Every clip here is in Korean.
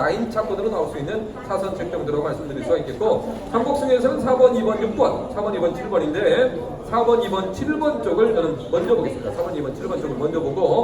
라인 차권으로 나올 수 있는 차선 책 정도로 말씀드릴 수가 있겠고 삼복승에서는 4번, 2번, 6번, 4번, 2번, 7번인데 4번, 2번, 7번 쪽을 저는 먼저 보겠습니다. 4번, 2번, 7번 쪽을 먼저 보고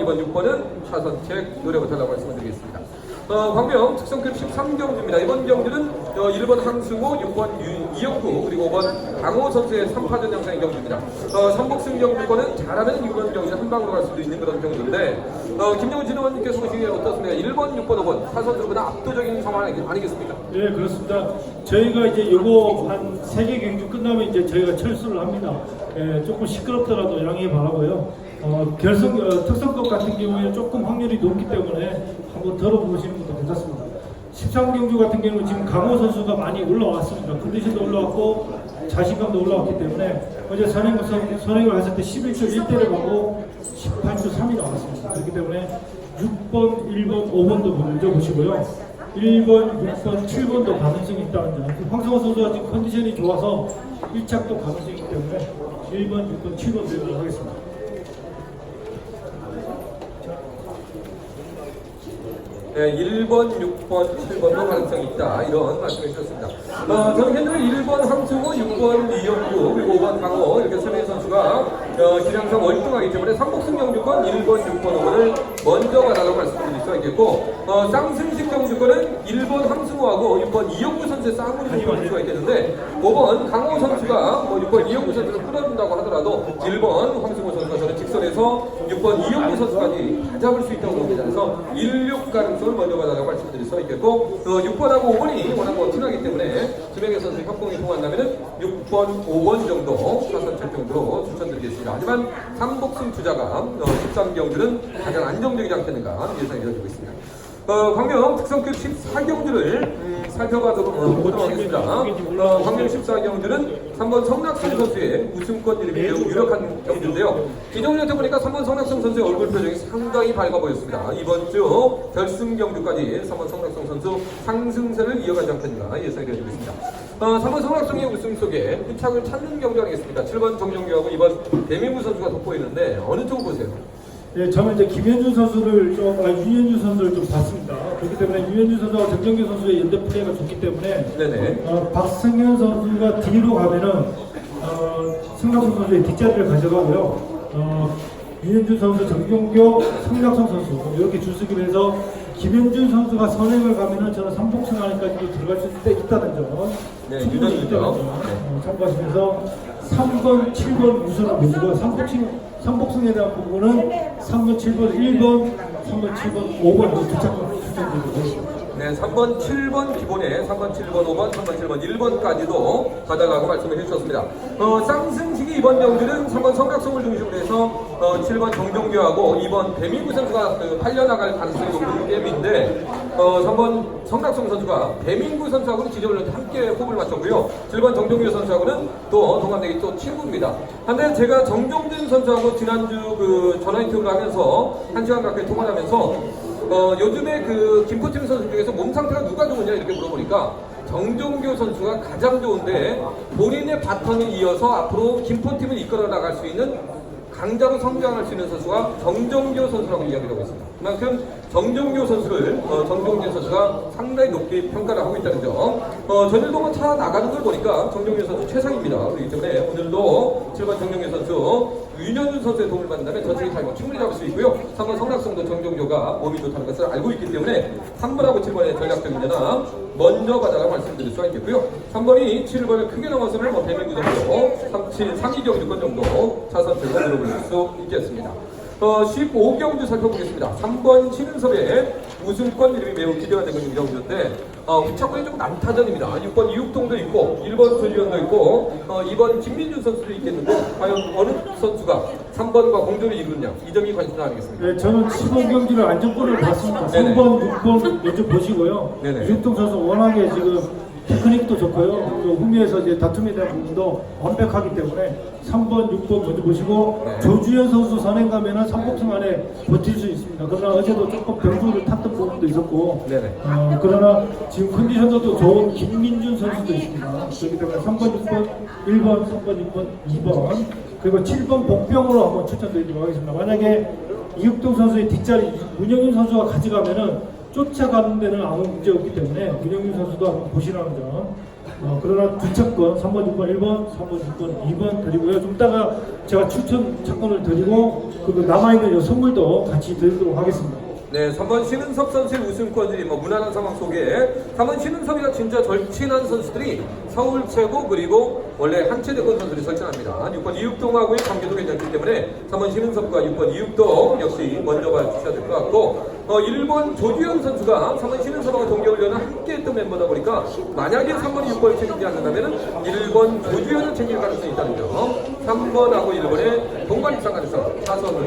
4번, 2번, 6번은 차선책 노래부터라고 말씀드리겠습니다. 어, 광명 특성급 13경주입니다. 이번 경주는 어, 1번 항승호, 6번 유, 이영구, 그리고 5번 강호 선수의 3파전 양상의 경주입니다. 어, 삼복승 경주권은 잘하면 6번 경주 한 방으로 갈 수도 있는 그런 경주인데 어, 김영훈 진의원님께서 보시기에 어떻습니까? 1번, 6번, 5번 타선수보다 압도적인 상황 아니- 아니 겠습니까? 네 그렇습니다. 저희가 이제 요거 한세개 경주 끝나면 이제 저희가 철수를 합니다. 예, 조금 시끄럽더라도 양해 바라고요. 어, 결승 어, 특성급 같은 경우에 조금 확률이 높기 때문에 한번 들어보시는 것도 괜찮습니다. 13경주 같은 경우는 지금 강호 선수가 많이 올라왔습니다. 컨디션도 올라왔고 자신감도 올라왔기 때문에 어제 선행, 선- 선행을 했을 때 11초 1대를 가고 18초 3이 나왔습니다. 그렇기 때문에 6번, 1번, 5번도 먼저 보시고요. 1번, 6번, 7번도 가능성이 있다는 점. 황성호 선수가 지금 컨디션이 좋아서 1착도 가능성이 있기 때문에 1번, 6번, 7번 드리도록 하겠습니다. 네, 1번, 6번, 7번도 가능성이 있다. 이런 말씀해 주셨습니다. 어, 저는 현재 1번 황승호, 6번 이영구, 그리고 5번 강호 이렇게 세 명의 선수가 어, 기량상 월등하기 때문에 삼복승 경주권 1번, 6번, 5번을 먼저 가라고 말씀드릴 수가 있겠고 어, 쌍승식 경주권은 1번 황승호하고 6번 이영구 선수의 쌍으로 볼 수가 있겠는데 5번 강호 선수가 뭐 6번 이영구 선수를 끌어준다고 하더라도 1번 황승호 선수가 저는 직선에서 6번 이영구 선수까지 다 잡을 수 있다고 봅니다. 그래서 16 가능성을 먼저 받아라고 말씀드릴 수가 있겠고 어, 6번하고 5번이 워낙 뭐 친하기 때문에 두 명의 선수 협공이 통한다면 6번, 5번 정도 차선책 정도로 추천드리겠습니다. 하지만 삼복승 투자가 어, 13경주는 가장 안정적이지 않겠는가 예상이 되어지고 있습니다. 어, 광명 특성급 14경주를 음, 살펴봐도록 어, 보도록 하겠습니다. 어, 광명 14경주는 3번 성낙성 선수의 우승권 이름이 매우 유력한 경주인데요. 기존년때 보니까 3번 성낙성 선수의 얼굴 표정이 상당히 밝아 보였습니다. 이번 주 결승 경주까지 3번 성낙성 선수 상승세를 이어가지 않겠는가 예상이 되어지고 있습니다. 어, 3번 성낙성의 우승 속에 휘착을 찾는 경주 아니겠습니까? 7번 정정규하고 2번 대민구 선수가 돋보이는데 어느 쪽 보세요? 예, 저는 이제 김현준 선수를 좀, 아, 윤현준 선수를 좀 봤습니다. 그렇기 때문에 윤현준 선수와 정정규 선수의 연대 플레이가 좋기 때문에 네네. 어, 박승현 선수가 뒤로 가면은 어, 승낙선 선수의 뒷자리를 가져가고요. 어, 윤현준 선수, 정경교, 성낙선 선수 이렇게 줄서기를 해서 김현준 선수가 선행을 가면은 저는 삼복승 안에까지도 들어갈 수 있- 있다는 점. 네, 충분히. 있다는 점, 어, 참고하시면서 3번, 7번 우선을 보시고 삼복승 삼복승에 대한 부분은 3번, 7번, 1번, 3번, 7번, 5번 두 착권 추천드리고 있습니다. 네, 3번, 7번 기본에 3번, 7번, 5번, 3번, 7번, 1번까지도 가져가고 말씀을 해주셨습니다. 어, 쌍승식이 이번 경주는 3번 성각성을 중심으로 해서 어, 7번 정정규하고 2번 배민구 선수가 그 팔려나갈 가능성이 높은 게임인데 어, 3번 성각성 선수가 배민구 선수하고는 지점을 함께 호흡을 맞췄고요. 7번 정정규 선수하고는 또 동갑내기 또 친구입니다. 한데 제가 정종진 선수하고 지난주 그 전화 인터뷰를 하면서 한 시간 가까이 통화를 하면서 어, 요즘에 그 김포팀 선수 중에서 몸 상태가 누가 좋으냐 이렇게 물어보니까 정종교 선수가 가장 좋은데 본인의 바텀이 이어서 앞으로 김포팀을 이끌어 나갈 수 있는 강자로 성장할 수 있는 선수가 정종교 선수라고 이야기를 하고 있습니다. 그만큼 정종교 선수를 어, 정종진 선수가 상당히 높게 평가를 하고 있다는 점. 어, 전일동은 차 나가는 걸 보니까 정종교 선수 최상입니다. 그렇기 때문에 오늘도 7번 정종교 선수 윤현준 선수의 도움을 받는다면 전체의 타임을 충분히 잡을 수 있고요. 3번 성락성도 정종교가 몸이 좋다는 것을 알고 있기 때문에 3번하고 7번의 전략적인 전화 먼저 받아라 말씀드릴 수가 있겠고요. 3번이 7번을 크게 넘어서는 뭐 대명구 정도, 3, 7, 상위 경주권 정도 차선 들고 들어볼 수 있겠습니다. 어, 15경주 살펴보겠습니다. 3번 신은섭의 우승권 이름이 매우 기대가 되고 있는 경주인데 어, 후차권이 좀 난타전입니다. 6번 이육동도 있고 1번 조지현도 있고 어, 2번 김민준 선수도 있겠는데 과연 어느 선수가 3번과 공조를 이루느냐 이 점이 관심사 아니겠습니까? 네, 저는 15 경기를 안정권을 봤습니다. 네네. 3번, 6번 먼저 보시고요. 네네. 유동 선수 워낙에 지금 테크닉도 좋고요. 그리고 후미에서 이제 다툼에 대한 부분도 완벽하기 때문에 3번, 6번 먼저 보시고 네. 조주현 선수 선행 가면은 3복승 안에 버틸 수 있습니다. 그러나 어제도 조금 병수를 탔던 부분도 있었고 네네. 어, 그러나 지금 컨디션도 또 좋은 김민준 선수도 있습니다. 그렇기 때문에 3번, 6번, 1번, 3번, 6번, 2번 그리고 7번 복병으로 한번 추천드리도록 하겠습니다. 만약에 이육동 선수의 뒷자리 문영윤 선수가 가져가면은 쫓아가는 데는 아무 문제 없기 때문에 문영민 선수도 한번 보시라는 점. 어, 그러나 두 차권 3번, 6번, 1번, 3번, 6번, 2번 드리고요. 좀 이따가 제가 추천 차권을 드리고 그리고 남아있는 이 선물도 같이 드리도록 하겠습니다. 네, 3번 신은섭 선수의 우승권들이 뭐 무난한 상황 속에 3번 신은섭이가 진짜 절친한 선수들이 서울 최고 그리고 원래 한채대권 선수들이 설치합니다. 6번 이육동하고의 관계도 괜찮기 때문에 3번 신은섭과 6번 이육동 역시 먼저 봐주셔야 될 것 같고 어, 1번 조규현 선수가 3번 신은섭하고 동계훈련을 함께 했던 멤버다 보니까 만약에 3번이 6번을 책임지 않는다면 1번 조규현을 챙길 가능성이 있다는 점. 3번하고 1번의 동반 입상 가능성 사선으로